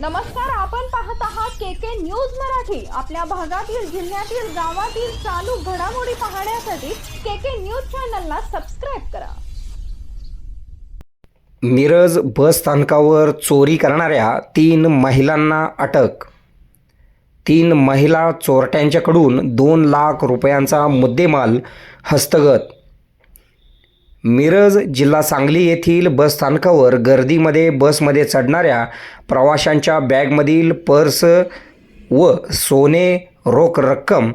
नमस्कार आपण पाहत आहात के के न्यूज मराठी. आपल्या भागातील जिल्ह्यातील गावातील चालू घडामोडी पाहण्यासाठी के के न्यूज चॅनलला सबस्क्राईब करा. मिरज बस स्थानकावर चोरी करणाऱ्या तीन महिलांना अटक. तीन महिला चोरट्यांच्याकडून दोन लाख रुपयांचा मुद्देमाल हस्तगत. मिरज जिल्हा सांगली येथील बस स्थानकावर गर्दीमध्ये बसमध्ये चढणाऱ्या प्रवाशांच्या बॅगमधील पर्स व सोने रोख रक्कम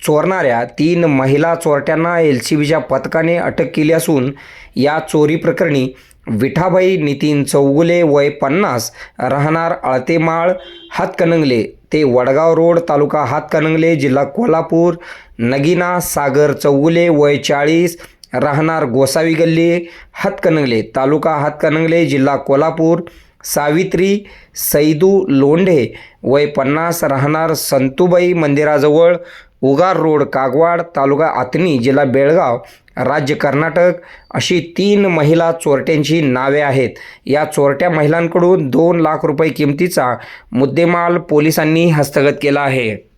चोरणाऱ्या तीन महिला चोरट्यांना एल सी बीच्या पथकाने अटक केली असून या चोरी प्रकरणी विठाबाई नितीन चौगुले वय पन्नास राहणार आळतेमाळ हातकणंगले ते वडगाव रोड तालुका हातकणंगले जिल्हा कोल्हापूर नगिना सागर चौगुले वय चाळीस राहणार गोसावी गल्ली हातकणंगले तालुका हातकणंगले जिल्हा कोल्हापूर. सावित्री सैदू लोंढे वय पन्नास राहणार संतुबाई मंदिराजवळ. उगार रोड कागवाड तालुका आतनी जिल्हा बेळगाव. राज्य कर्नाटक अशी तीन महिला चोरट्यांची नावे आहेत. या चोरट्या महिलांकडून दोन लाख रुपये किमतीचा मुद्देमाल पोलिसांनी हस्तगत केला आहे.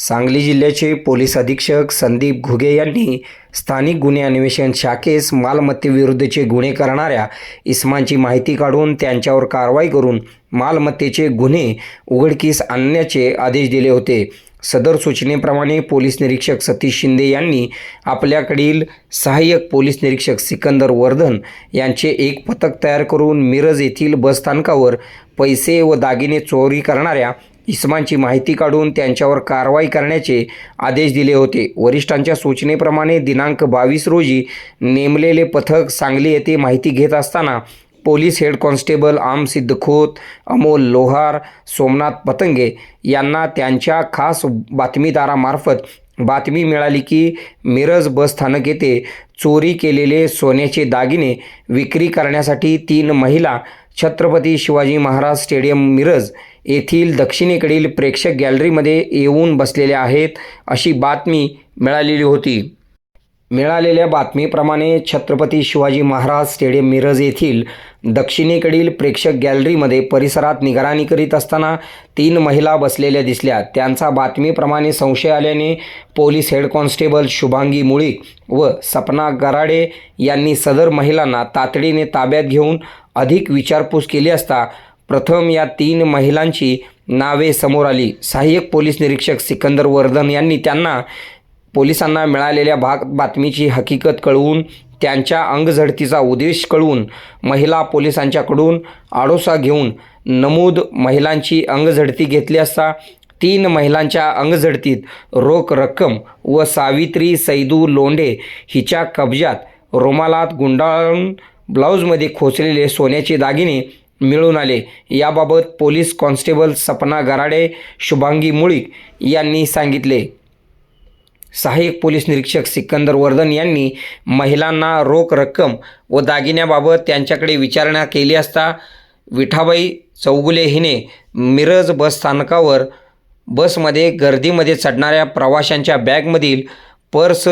सांगली जिल्ह्याचे पोलीस अधीक्षक संदीप घुगे यांनी स्थानिक गुन्हे अन्वेषण शाखेस मालमत्तेविरुद्धचे गुन्हे करणाऱ्या इस्मांची माहिती काढून त्यांच्यावर कारवाई करून मालमत्तेचे गुन्हे उघडकीस आणण्याचे आदेश दिले होते. सदर सूचनेप्रमाणे पोलीस निरीक्षक सतीश शिंदे यांनी आपल्याकडील सहाय्यक पोलीस निरीक्षक सिकंदर वर्धन यांचे एक पथक तयार करून मिरज येथील बसस्थानकावर पैसे व दागिने चोरी करणाऱ्या इसमांची माहिती काढून त्यांच्यावर कारवाई करण्याचे आदेश दिले होते. वरिष्ठांच्या सूचनेप्रमाणे दिनांक बावीस रोजी नेमलेले पथक सांगली येथे माहिती घेत असताना पोलीस हेड कॉन्स्टेबल आम सिद्ध खोत अमोल लोहार सोमनाथ पतंगे यांना त्यांच्या खास बातमीदारामार्फत बातमी मिळाली की मिरज बस स्थानक येथे चोरी केलेले सोन्याचे दागिने विक्री करण्यासाठी तीन महिला छत्रपती शिवाजी महाराज स्टेडियम मिरज येथील दक्षिणेकडील प्रेक्षक गॅलरीमध्ये येऊन बसलेले आहेत अशी बातमी मिळालेली होती. मिळालेल्या बातमीप्रमाणे छत्रपती शिवाजी महाराज स्टेडियम मिरज येथील दक्षिणेकडील प्रेक्षक गॅलरीमध्ये परिसरात निगराणी करीत असताना तीन महिला बसलेल्या दिसल्या. त्यांचा बातमीप्रमाणे संशय आल्याने police head constable Shubhangi Mulik व सपना गराडे यांनी सदर महिलांना तातडीने ताब्यात घेऊन अधिक विचारपूस केली असता प्रथम या तीन महिलांची नावे समोर आली. सहाय्यक पोलीस निरीक्षक सिकंदर वर्धन यांनी त्यांना पोलिसांना मिळालेल्या भाग बातमीची हकीकत कळवून त्यांच्या अंगझडतीचा उद्देश कळवून महिला पोलिसांच्याकडून आडोसा घेऊन नमूद महिलांची अंगझडती घेतली असता तीन महिलांच्या अंगझडतीत रोख रक्कम व सावित्री सैदू लोंढे हिच्या कब्जात रोमालात गुंडाळून ब्लाऊजमध्ये खोचलेले सोन्याचे दागिने मिळून आले. याबाबत पोलीस कॉन्स्टेबल सपना गराडे शुभांगी मुळीक यांनी सांगितले. सहाय्यक पोलीस निरीक्षक सिकंदर वर्धन यांनी महिलांना रोख रक्कम व दागिन्याबाबत त्यांच्याकडे विचारणा केली असता विठाबाई चौगुले हिने मिरज बस स्थानकावर बसमध्ये गर्दीमध्ये चढणाऱ्या प्रवाशांच्या बॅगमधील पर्स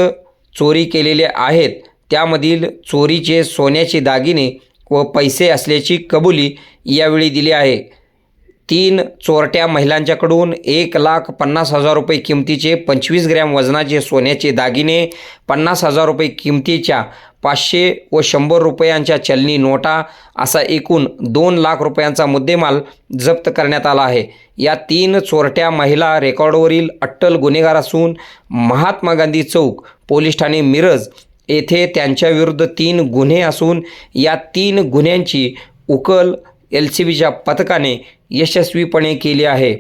चोरी केलेले आहेत. त्यामधील चोरीचे सोन्याचे दागिने व पैसे असल्याची कबुली यावेळी दिली आहे. तीन चोरट्या महिलांच्याकडून एक लाख पन्नास हजार रुपये किमतीचे पंचवीस ग्रॅम वजनाचे सोन्याचे दागिने पन्नास हजार रुपये किमतीच्या पाचशे व शंभर रुपयांच्या चलनी नोटा असा एकूण दोन लाख रुपयांचा मुद्देमाल जप्त करण्यात आला आहे. या तीन चोरट्या महिला रेकॉर्डवरील अट्टल गुन्हेगार असून महात्मा गांधी चौक पोलीस ठाणे मिरज येथे त्यांच्याविरुद्ध तीन गुन्हे असून या तीन गुन्ह्यांची उकल एल सी बीच्या पथकाने यशस्वीपणे केली आहे.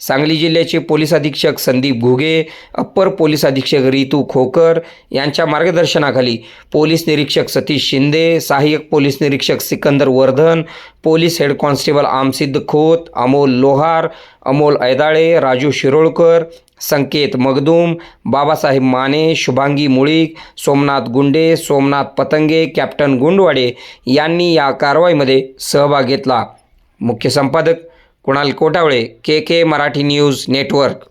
सांगली जिल्ह्याचे पोलीस अधीक्षक संदीप घुगे अप्पर पोलीस अधीक्षक रितू खोकर यांच्या मार्गदर्शनाखाली पोलीस निरीक्षक सतीश शिंदे सहाय्यक पोलीस निरीक्षक Sikandar Wardhan police head constable Amsiddh Khot Amol Lohar Amol Aidale Raju Shirolkar Sanket Magdum Babasaheb Mane Shubhangi Mulik Somnath Gunde Somnath Patange captain Gundwade यांनी या कारवाईमध्ये सहभाग घेतला. मुख्य संपादक Kunal Kotavale K K Marathi news network.